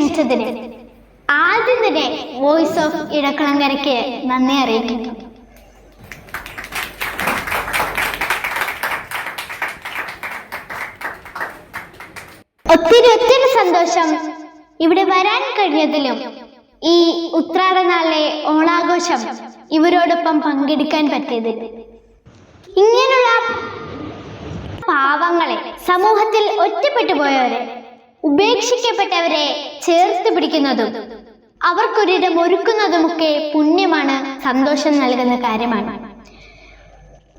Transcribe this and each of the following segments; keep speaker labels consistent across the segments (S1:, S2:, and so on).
S1: ക്ഷണിച്ചതിന് ആദ്യം തന്നെ voice of ഇടക്കളങ്കരയ്ക്ക് നന്ദി അറിയിക്കുന്നു. ഒത്തിരി ഒത്തിരി സന്തോഷം ഇവിടെ വരാൻ കഴിഞ്ഞതിലും ഈ ഉത്രാടനാളിലെ ഓണാഘോഷം ഇവരോടൊപ്പം പങ്കെടുക്കാൻ പറ്റിയത്. ഇങ്ങനെയുള്ള പാവങ്ങളെ സമൂഹത്തിൽ ഒറ്റപ്പെട്ടു പോയവരെ ഉപേക്ഷിക്കപ്പെട്ടവരെ ചേർത്ത് പിടിക്കുന്നതും അവർക്കൊരിടം ഒരുക്കുന്നതുമൊക്കെ പുണ്യമാണ് സന്തോഷം നൽകുന്ന കാര്യമാണ്.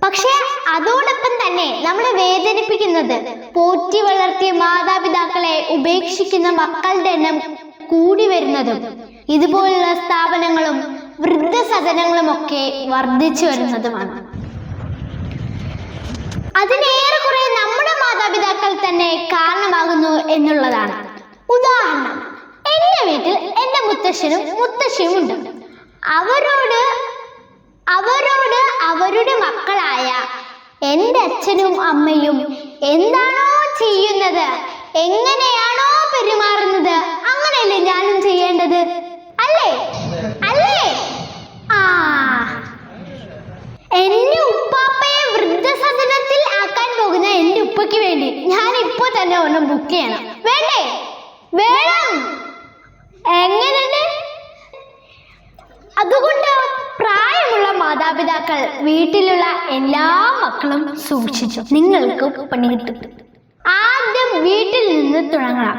S1: പക്ഷേ അതോടൊപ്പം തന്നെ നമ്മളെ വേദനിപ്പിക്കുന്നത് പോറ്റി വളർത്തിയ മാതാപിതാക്കളെ ഉപേക്ഷിക്കുന്ന മക്കളുടെ എണ്ണം കൂടി വരുന്നതും ഇതുപോലുള്ള സ്ഥാപനങ്ങളും വൃദ്ധസദനങ്ങളും ഒക്കെ വർദ്ധിച്ചു വരുന്നതുമാണ്. അതിനേറെ കുറെ നമ്മുടെ മാതാപിതാക്കൾ തന്നെ കാരണമാകുന്നു എന്നുള്ളതാണ്. ഉദാഹരണം എന്റെ വീട്ടിൽ എന്റെ മുത്തശ്ശനും മുത്തശ്ശിയും ഉണ്ട്. അവരോട് അവരോട് അവരുടെ മക്കളായ എന്റെ അച്ഛനും അമ്മയും എന്താണോ ചെയ്യുന്നത് എങ്ങനെയാണോ ഉപ്പയ്ക്ക് വേണ്ടി ഞാൻ ഇപ്പൊ തന്നെ ഒരെണ്ണം ബുക്ക് ചെയ്യണം. വേണ്ടേ? വേണം. എങ്ങനെയുണ്ട്? അതുകൊണ്ട് പ്രായമുള്ള മാതാപിതാക്കൾ വീട്ടിലുള്ള എല്ലാ മക്കളും സൂക്ഷിച്ചു. നിങ്ങൾക്ക് പണി കിട്ടും. ആദ്യം വീട്ടിൽ നിന്ന് തുടങ്ങണം.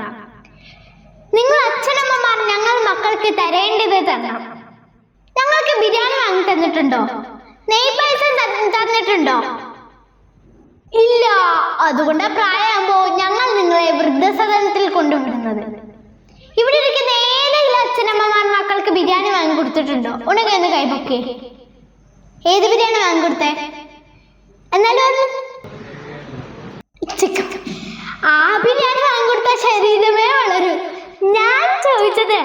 S1: നിങ്ങൾ അച്ഛനമ്മമാർ ഞങ്ങൾ മക്കൾക്ക് തരേണ്ടത് തരണം. ഞങ്ങൾക്ക് ബിരിയാണി വാങ്ങി തന്നിട്ടുണ്ടോ? നെയ് അതുകൊണ്ട് പ്രായമാകുമ്പോ ഞങ്ങൾ നിങ്ങളെ വൃദ്ധസദനത്തിൽ കൊണ്ടുവിടുന്നത്. ഇവിടെ ഇരിക്കുന്ന ഏതെങ്കിലും അച്ഛനമ്മമാർ മക്കൾക്ക് ബിരിയാണി വാങ്ങി കൊടുത്തിട്ടുണ്ടോ? ഉണങ്ങി ഒന്ന് കൈപൊക്കെ ഏത് ബിരിയാണി വാങ്ങി കൊടുത്തേ? എന്നാലും ആ ബിരിയാണി വാങ്ങി കൊടുത്ത ശരീരമേ വളരും. ഞാൻ ചോദിച്ചത്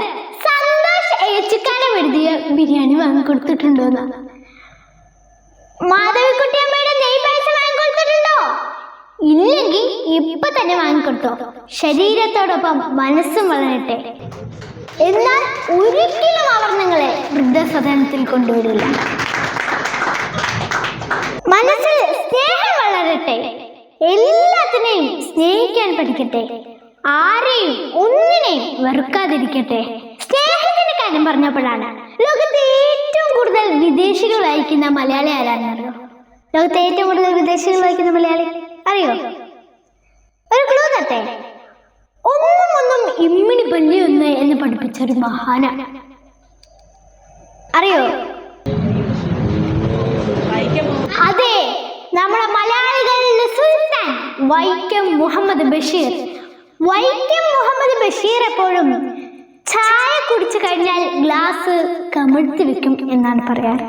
S1: സന്തോഷ് ഏച്ചിക്കാനെ എഴുതിയ ബിരിയാണി വാങ്ങി കൊടുത്തിട്ടുണ്ടോ എന്നാ ഇല്ലെങ്കിൽ ഇപ്പൊ തന്നെ വാങ്ങിക്കൊടുത്തോ. ശരീരത്തോടൊപ്പം മനസ്സും വളരട്ടെ. എന്നാൽ ഒരിക്കലും അവർ നിങ്ങളെ വൃദ്ധസദനത്തിൽ കൊണ്ടുവരില്ല മനസ്സിൽ സ്നേഹം വളരട്ടെ. എല്ലാത്തിനെയും സ്നേഹിക്കാൻ പഠിക്കട്ടെ. ആരെയും ഒന്നിനെയും വെറുക്കാതിരിക്കട്ടെ. സ്നേഹത്തിന്റെ കാര്യം പറഞ്ഞപ്പോഴാണ് ലോകത്തെ ഏറ്റവും കൂടുതൽ വിദേശികൾ വായിക്കുന്ന മലയാളി ആരാണെന്നറിയോ? ലോകത്തെ ഏറ്റവും കൂടുതൽ വിദേശികൾ വായിക്കുന്ന മലയാളി അറിയോ? ഒരു ക്ലൂ തട്ടെ ഒന്നും ഒന്നും ഇമ്മിണി പല്ലി ഒന്ന് എന്ന് പഠിപ്പിച്ച ഒരു മഹാന. അറിയോ? അതെ നമ്മുടെ മലയാളികളിലെ സുൽത്താൻ വൈക്കം മുഹമ്മദ് ബഷീർ. വൈക്കം മുഹമ്മദ് ബഷീർ എപ്പോഴും ചായ കുടിച്ചു കഴിഞ്ഞാൽ ഗ്ലാസ് കമിഴ്ത്തി വെക്കും എന്നാണ് പറയാറ്.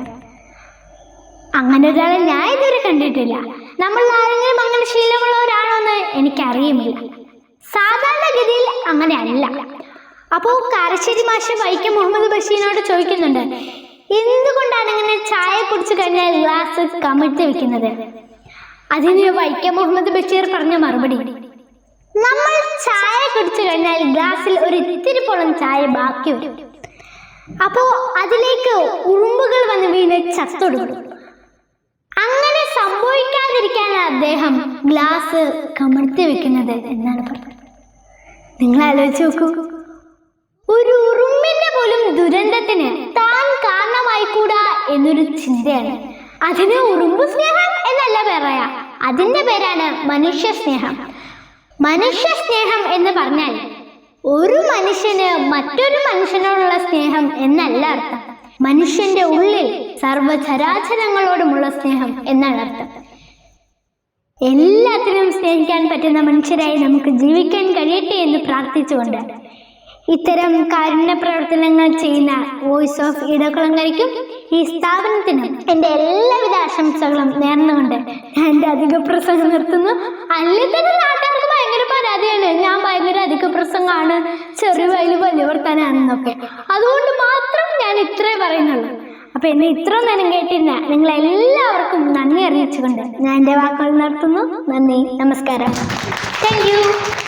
S1: അങ്ങനെ ഒരാളെ ഞാൻ ഇതുവരെ കണ്ടിട്ടില്ല. നമ്മൾ ആരെങ്കിലും അങ്ങനെ ശീലമുള്ളവരാണോ എന്ന് എനിക്കറിയുമില്ല. സാധാരണഗതിയിൽ അങ്ങനെ അല്ല അപ്പോൾ കാരശ്ശേരി മാഷ വൈക്കം മുഹമ്മദ് ബഷീറിനോട് ചോദിക്കുന്നുണ്ട് എന്തുകൊണ്ടാണ് ഇങ്ങനെ ചായ കുടിച്ചു കഴിഞ്ഞാൽ ഗ്ലാസ് കമിഴ്ത്തി വെക്കുന്നത്? അതിന് വൈക്കം മുഹമ്മദ് ബഷീർ പറഞ്ഞ മറുപടി നമ്മൾ ചായ കുടിച്ചു കഴിഞ്ഞാൽ ഗ്ലാസ്സിൽ ഒരു ഇത്തിരി പോളം ചായ ബാക്കി വരും. അപ്പോ അതിലേക്ക് ഉറുമ്പുകൾ വന്ന് വീണ് ചത്തൊടുക്കും. സംഭവിക്കാതിരിക്കാനാണ് അദ്ദേഹം ഗ്ലാസ് കമഴ്ത്തി വെക്കുന്നത് എന്നാണ് പറഞ്ഞത്. നിങ്ങൾ ആലോചിച്ച് നോക്കൂ. ഒരു ഉറുമ്പിന്റെ പോലും ദുരന്തത്തിന് താൻ കാരണമായി കാരണമായിക്കൂടാ എന്നൊരു ചിന്തയാണ്. അതിന് ഉറുമ്പ് സ്നേഹം എന്നല്ല പറയാ അതിന്റെ പേരാണ് മനുഷ്യ സ്നേഹം. മനുഷ്യ സ്നേഹം എന്ന് പറഞ്ഞാൽ ഒരു മനുഷ്യന് മറ്റൊരു മനുഷ്യനോടുള്ള സ്നേഹം എന്നല്ല അർത്ഥം. മനുഷ്യന്റെ ഉള്ളിൽ സർവചരാചരങ്ങളോടുമുള്ള സ്നേഹം എന്നാണ് അർത്ഥം. എല്ലാത്തിനും സ്നേഹിക്കാൻ പറ്റുന്ന മനുഷ്യരായി നമുക്ക് ജീവിക്കാൻ കഴിയട്ടെ എന്ന് പ്രാർത്ഥിച്ചുകൊണ്ട് ഇത്തരം കാരുണ്യ പ്രവർത്തനങ്ങൾ ചെയ്യുന്ന വോയിസ് ഓഫ് ഇടക്കുളങ്ങരയ്ക്കും ഈ സ്ഥാപനത്തിനും എന്റെ എല്ലാവിധ ആശംസകളും നേർന്നുകൊണ്ട് ഞാൻ എന്റെ അധിക പ്രസംഗം നിർത്തുന്നു. അല്ലെങ്കിൽ തന്നെ പ്രസംഗമാണ് ചെറിയ വയൽ വലിയ വർത്താനാണെന്നൊക്കെ. അതുകൊണ്ട് മാത്രം ഞാൻ ഇത്രേ പറയുന്നുള്ളൂ. അപ്പൊ എന്നെ ഇത്ര നേരം കേട്ടിരുന്ന നിങ്ങൾ എല്ലാവർക്കും നന്ദി അറിയിച്ചുകൊണ്ട് ഞാൻ എന്റെ വാക്കുകൾ നടത്തുന്നു നന്ദി. നമസ്കാരം. താങ്ക്